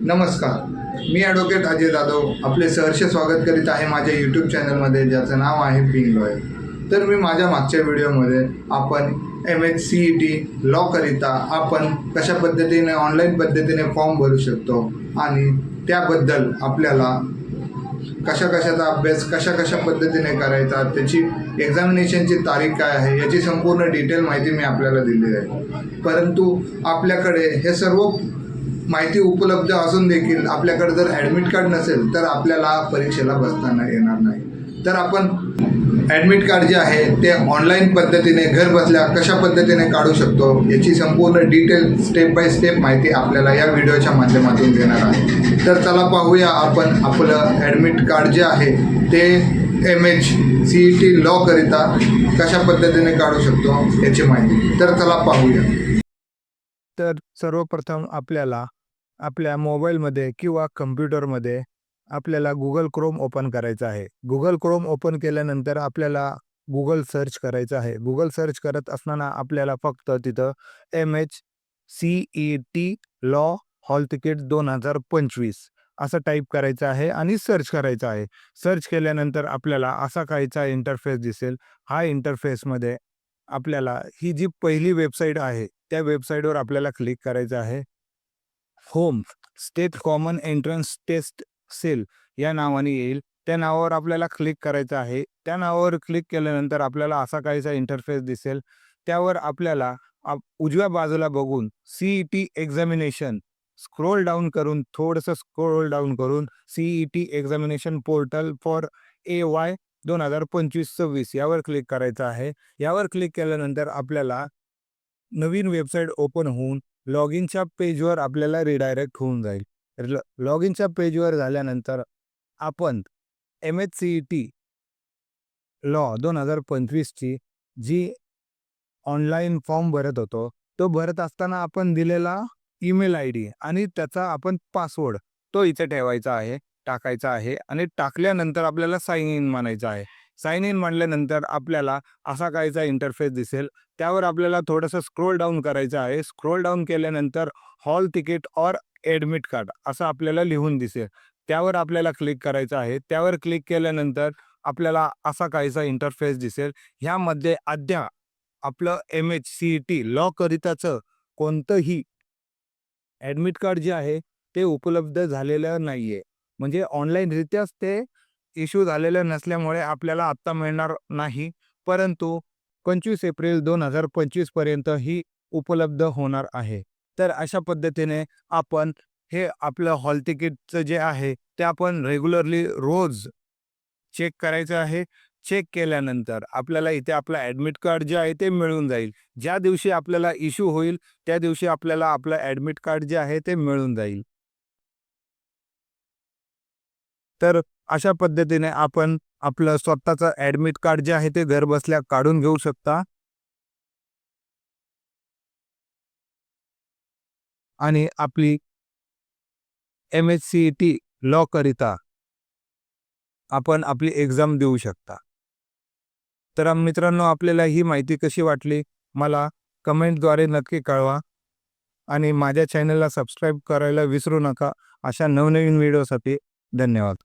नमस्कार. मी ॲडव्होकेट अजय जाधव आपले सहर्ष स्वागत करीत आहे माझ्या यूट्यूब चॅनलमध्ये ज्याचं नाव आहे पिंग लॉय तर मी माझ्या मागच्या व्हिडिओमध्ये आपण M H C E T लॉकरिता आपण कशा पद्धतीने ऑनलाईन पद्धतीने फॉर्म भरू शकतो आणि त्याबद्दल आपल्याला कशा कशाचा अभ्यास कशा कशा पद्धतीने करायचा त्याची एक्झामिनेशनची तारीख काय आहे याची संपूर्ण डिटेल माहिती मी आपल्याला दिली आहे. परंतु आपल्याकडे हे सर्व माहिती उपलब्ध असून देखील आपल्याकडे जर ॲडमिट कार्ड नसेल तर आपल्याला परीक्षेला बसताना येणार नाही. तर आपण ॲडमिट कार्ड जे आहे ते ऑनलाईन पद्धतीने घर बसल्या कशा पद्धतीने काढू शकतो याची संपूर्ण डिटेल स्टेप बाय स्टेप माहिती आपल्याला या व्हिडिओच्या माध्यमातून देणार आहे. तर चला पाहूया आपण आपलं ॲडमिट कार्ड जे आहे ते M H C E T लॉकरिता कशा पद्धतीने काढू शकतो याची माहिती. तर चला पाहूया. तर सर्वप्रथम आपल्याला आपल्या मोबाईलमध्ये किंवा कम्प्युटरमध्ये आपल्याला गुगल क्रोम ओपन करायचं आहे. गुगल क्रोम ओपन केल्यानंतर आपल्याला गुगल सर्च करायचं आहे. गुगल सर्च करत असताना आपल्याला फक्त तिथं M H C E T law hall ticket दोन हजार पंचवीस असं टाईप करायचं आहे आणि सर्च करायचं आहे. सर्च केल्यानंतर आपल्याला असा काहीचा इंटरफेस दिसेल. हा इंटरफेसमध्ये आपल्याला ही जी पहिली वेबसाईट आहे त्या वेबसाईटवर आपल्याला क्लिक करायचं आहे. Home state common entrance test cell या नावाने येईल. त्या नावावर आपल्याला क्लिक करायचं आहे. त्या नावावर क्लिक केल्यानंतर आपल्याला असा काहीसा इंटरफेस दिसेल. त्यावर आपल्याला आप- उजव्या बाजूला बघून C E T examination scroll down करून थोडंसं स्क्रोल डाऊन करून C E T examination portal for A Y दोन हजार पंचवीस सव्वीस यावर क्लिक करायचं आहे. यावर क्लिक केल्यानंतर आपल्याला नवीन वेबसाईट ओपन होऊन लॉग इनच्या पेजवर आपल्याला रिडायरेक्ट होऊन जाईल. लॉग इनच्या पेजवर झाल्यानंतर आपण M H C E T law दोन हजार पंचवीसची जी ऑनलाईन फॉर्म भरत होतो तो भरत असताना आपण दिलेला ईमेल आय डी आणि त्याचा आपण पासवर्ड तो इथे ठेवायचा आहे टाकायचा आहे आणि टाकल्यानंतर आपल्याला साईन इन मानायचं आहे. साईन इन म्हणल्यानंतर आपल्याला असा काहीचा इंटरफेस दिसेल. त्यावर आपल्याला थोडंसं स्क्रोल डाऊन करायचं आहे. स्क्रोल डाऊन केल्यानंतर hall ticket or admit card असं आपल्याला लिहून दिसेल. त्यावर आपल्याला क्लिक करायचं आहे. त्यावर क्लिक केल्यानंतर आपल्याला असा काहीसा इंटरफेस दिसेल. ह्यामध्ये अद्या आपलं M H C E T law करिताचं कोणतंही ॲडमिट कार्ड जे आहे ते उपलब्ध झालेलं नाही आहे म्हणजे ऑनलाईनरित्याच ते इश्यू झालेला नसल्यामुळे आपल्याला आत्ता मिळणार नाही. परंतु पंचवीस एप्रिल दोन हजार पंचवीसपर्यंत ही उपलब्ध होणार आहे. तर अशा पद्धतीने आपण हे आपलं हॉल तिकीटचं जे आहे ते आपण रेग्युलरली रोज चेक करायचं आहे. चेक केल्यानंतर आपल्याला इथे आपलं ॲडमिट कार्ड जे आहे ते मिळून जाईल. ज्या दिवशी आपल्याला इश्यू होईल त्या दिवशी आपल्याला आपलं ॲडमिट कार्ड जे आहे ते मिळून जाईल. तर अशा पद्धतीने आपण आपलं स्वतःचं ॲडमिट कार्ड जे आहे ते घर बसल्या काढून घेऊ शकता. आणि आपली M H C E T law करिता आपण आपली एक्झाम देऊ शकता. तर मित्रांनो आपल्याला ही माहिती कशी वाटली मला कमेंटद्वारे नक्की कळवा. आणि माझ्या चॅनलला सबस्क्राईब करायला विसरू नका अशा नवनवीन व्हिडिओसाठी धन्यवाद.